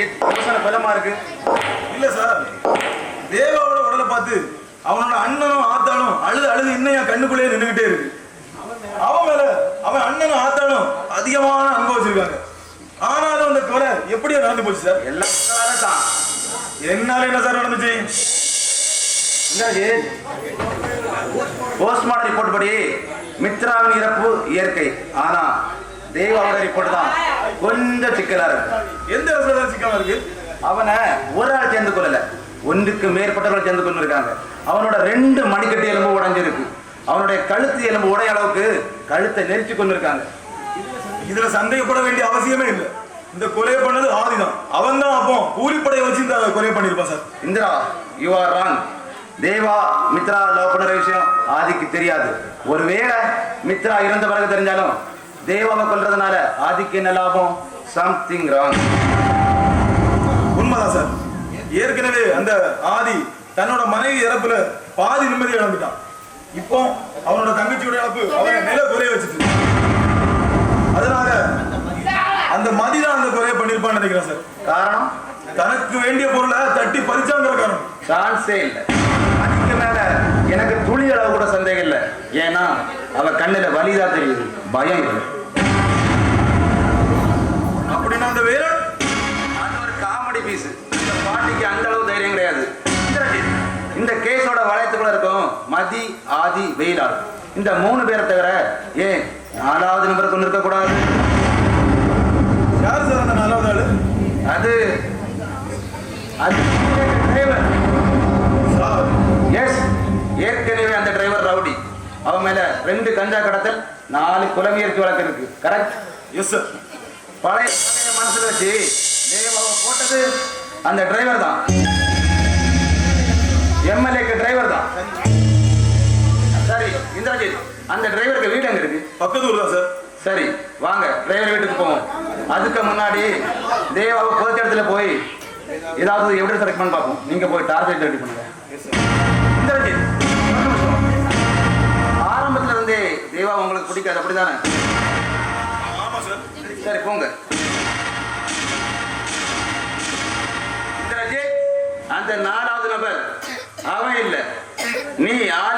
யோசனை பலமா இருக்கு. இல்ல சார். தேவாவோட உடலை பார்த்து அவனோட அண்ணனும் ஆத்தாளும் அழுது அழுது இன்னும் என் கண்ணுக்குள்ளேயே நின்றுகிட்டே இருக்கு. அவன் மேல அவன் அண்ணனும் ஆத்தாளும் அதிகமான அன்பு வச்சிருக்காங்க. ஆனாலும் அந்த கொலை எப்படியோ நடந்து போச்சு சார். எல்லாம் தான். என்னால என்ன சார் நடந்துச்சு? போஸ்ட்மார்டம் ரிப்போர்ட் படி மித்ராவின் இறப்பு இயற்கை. ஆனா தேவாவோட ரிப்போர்ட் தான். கொஞ்சம் சிக்கலா இருக்கு. எந்த இருக்கு. அவனை ஒரு ஆள் சேர்ந்து கொள்ளல ஒன்றுக்கு மேற்பட்டவர்கள் சேர்ந்து கொண்டு இருக்காங்க அவனோட ரெண்டு மணிக்கட்டு எலும்பு உடஞ்சிருக்கு. அவனுடைய கழுத்து எலும்பு உடைய அளவுக்கு கழுத்தை நெரிச்சு கொண்டு இருக்காங்க இதுல சந்தேகப்பட வேண்டிய அவசியமே இல்லை. இந்த கொலையை பண்ணது ஆதிதான். அவன் தான் அப்போ கூலிப்படையை வச்சு இந்த கொலையை பண்ணிருப்பான் sir. Indira you are wrong Deva Mitra love பண்ணுற விஷயம் ஆதிக்கு தெரியாது. ஒருவேளை மித்ரா இறந்த பிறகு தெரிஞ்சாலும் தேவாவை கொல்றதுனால ஆதிக்கு என்ன லாபம்? Something wrong sir. ஏற்கனவே அந்த ஆதி தன்னோட மனைவி இறப்புல பாதி நிம்மதி இழந்துட்டான். இப்போ அவனோட தங்கச்சியோட இழப்பு அவனை நில குறைய வச்சுட்டு அதனால அந்த மதிதான் அந்த குறைய பண்ணிருப்பான்னு நினைக்கிறேன் சார். காரணம்? தனக்கு வேண்டிய பொருளை தட்டி பறிச்சாங்கிற காரணம். சான்ஸே இல்லை. அதுக்கு மேல எனக்கு துளி அளவு கூட சந்தேகம் இல்லை. ஏன்னா அவ கண்ணுல வலிதான் தெரியுது. பயம் இல்லை இந்த கேஸோட வளையத்துக்குள்ள இருக்கும் மதி ஆதி வெயிலாள் இந்த மூணு பேரை தவிர ஏன் நாலாவது நம்பருக்கு ஒன்று இருக்கக்கூடாது யார் சார் அந்த நாலாவது ஆளு? அது அது டிரைவர் எஸ் ஏற்கனவே அந்த டிரைவர் ரவுடி. அவன் மேல ரெண்டு கஞ்சா கடத்தல் நாலு குலமுயற்சி வழக்கு இருக்கு. கரெக்ட் எஸ் சார் பழைய பழைய மனசுல வச்சு தேவாவை போட்டது அந்த டிரைவர் தான். எம்எல்ஏக்கு டிரைவர் தான். சரி இந்திரஜித் அந்த டிரைவருக்கு வீடு எங்க இருக்கு? பக்கத்து ஊர் தான் சார். சரி வாங்க டிரைவர் வீட்டுக்கு போவோம். அதுக்கு முன்னாடி தேவாவை பொதுத்த இடத்துல போய் ஏதாவது எப்படி செலக்ட் பண்ணி பார்ப்போம். நீங்க போய் டார்கெட் ரெடி பண்ணுங்க. இந்திரஜித். ஆரம்பத்துல இருந்தே தேவா உங்களுக்கு பிடிக்காது அப்படிதானே சரி போங்க. இந்திரஜித் அந்த நாலாவது நபர். அவன் இல்லை. நீ யார்